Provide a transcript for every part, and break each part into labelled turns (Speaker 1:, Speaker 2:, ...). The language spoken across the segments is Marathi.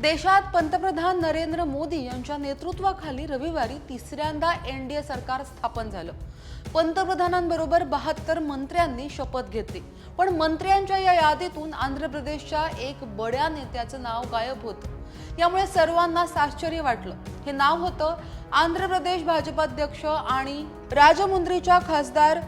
Speaker 1: देशात पंतप्रधान नरेंद्र मोदी यांच्या नेतृत्वाखाली रविवारी तिसऱ्यांदा एनडीए सरकार स्थापन झालं. पंतप्रधानांबरोबर बहात्तर मंत्र्यांनी शपथ घेतली. पण मंत्र्यांच्या या यादीतून आंध्र प्रदेशच्या एक बड्या नेत्याचं नाव गायब होतं. यामुळे सर्वांना आश्चर्य वाटलं. हे नाव होतं आंध्र प्रदेश भाजपाध्यक्ष आणि राजमुंद्रीच्या खासदार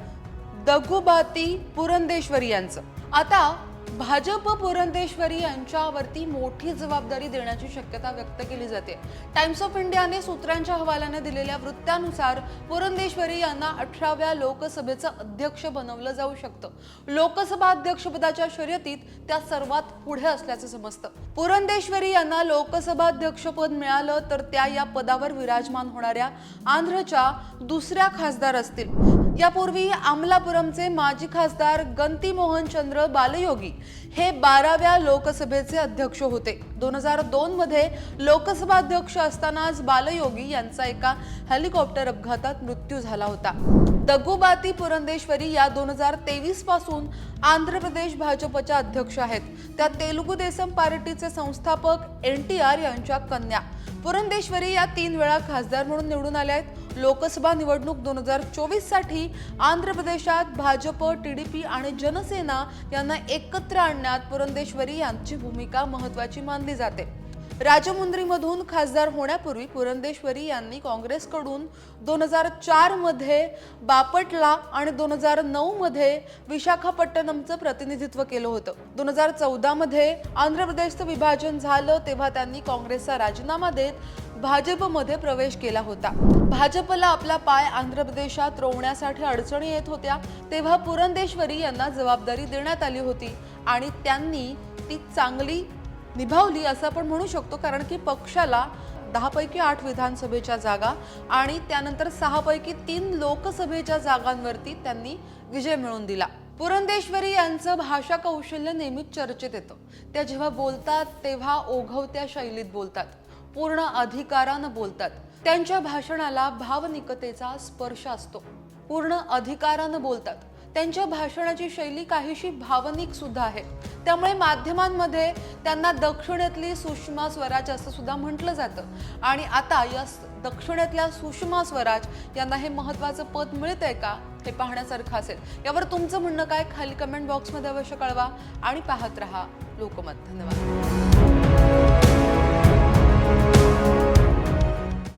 Speaker 1: दगुबाती पुरंदेश्वरी यांचं. आता भाजप पुरंदेश्वरी यांच्यावरती मोठी जबाबदारी देण्याची शक्यता व्यक्त केली जाते. टाइम्स ऑफ इंडियाने सूत्रांच्या हवाल्याने दिलेल्या वृत्तानुसार पुरंदेश्वरी यांना अठराव्या लोकसभेचं अध्यक्ष बनवलं जाऊ शकतं. लोकसभा अध्यक्षपदाच्या शर्यतीत त्या सर्वात पुढे असल्याचं समजतं. पुरंदेश्वरी यांना लोकसभा अध्यक्षपद मिळालं तर त्या या पदावर विराजमान होणाऱ्या आंध्रच्या दुसऱ्या खासदार असतील. यापूर्वी अमलापुरमचे माजी खासदार गंती मोहन चंद्र बालयोगी हे बाराव्या लोकसभेचे अध्यक्ष होते. दोन हजार दोन मध्ये लोकसभा अध्यक्ष असतानाच बालयोगी यांचा एका हेलिकॉप्टर अपघातात मृत्यू झाला होता. दगुबाती पुरंदेश्वरी या दोन हजार तेवीसपासून आंध्र प्रदेश भाजपच्या अध्यक्ष आहेत. त्या तेलुगू देसम पार्टीचे संस्थापक एन टी आर यांच्या कन्या पुरंदेश्वरी या तीन वेळा खासदार म्हणून निवडून आल्या आहेत. लोकसभा निवडणूक दोन हजार चोवीससाठी आंध्र प्रदेशात भाजप टी डी पी आणि जनसेना यांना एकत्र आणण्यात पुरंदेश्वरी यांची भूमिका महत्वाची मानली जाते. राजमुंद्रीमधून खासदार होण्यापूर्वी पुरंदेश्वरी यांनी काँग्रेसकडून दोन हजार चारमध्ये बापटला आणि दोन हजार नऊमध्ये विशाखापट्टणमचं प्रतिनिधित्व केलं होतं. दोन हजार चौदामध्ये आंध्र प्रदेशचं विभाजन झालं तेव्हा त्यांनी काँग्रेसचा राजीनामा देत भाजपमध्ये प्रवेश केला होता. भाजपला आपला पाय आंध्र प्रदेशात रोवण्यासाठी अडचणी येत होत्या तेव्हा पुरंदेश्वरी यांना जबाबदारी देण्यात आली होती आणि त्यांनी ती चांगली निभावली असं आपण म्हणू शकतो कारण की पक्षाला दहापैकी आठ विधानसभेच्या जागा आणि त्यानंतर सहापैकी तीन लोकसभेच्या जागांवरती त्यांनी विजय मिळवून दिला. पुरंदेश्वरी यांचं भाषा कौशल्य नेहमीच चर्चेत येतं. त्या जेव्हा बोलतात तेव्हा ओघवत्या शैलीत बोलतात. पूर्ण अधिकारानं बोलतात. त्यांच्या भाषणाला भावनिकतेचा स्पर्श असतो. पूर्ण अधिकारानं बोलतात. त्यांच्या भाषणाची शैली काहीशी भावनिक सुद्धा आहे. त्यामुळे माध्यमांमध्ये त्यांना दक्षिणेतली सुषमा स्वराज असं सुद्धा म्हटलं जातं. आणि आता या दक्षिणेतल्या सुषमा स्वराज यांना हे महत्वाचं पद मिळत आहे का हे पाहण्यासारखं असेल. यावर तुमचं म्हणणं काय? खाली कमेंट बॉक्समध्ये अवश्य कळवा आणि पाहत रहा लोकमत. धन्यवाद.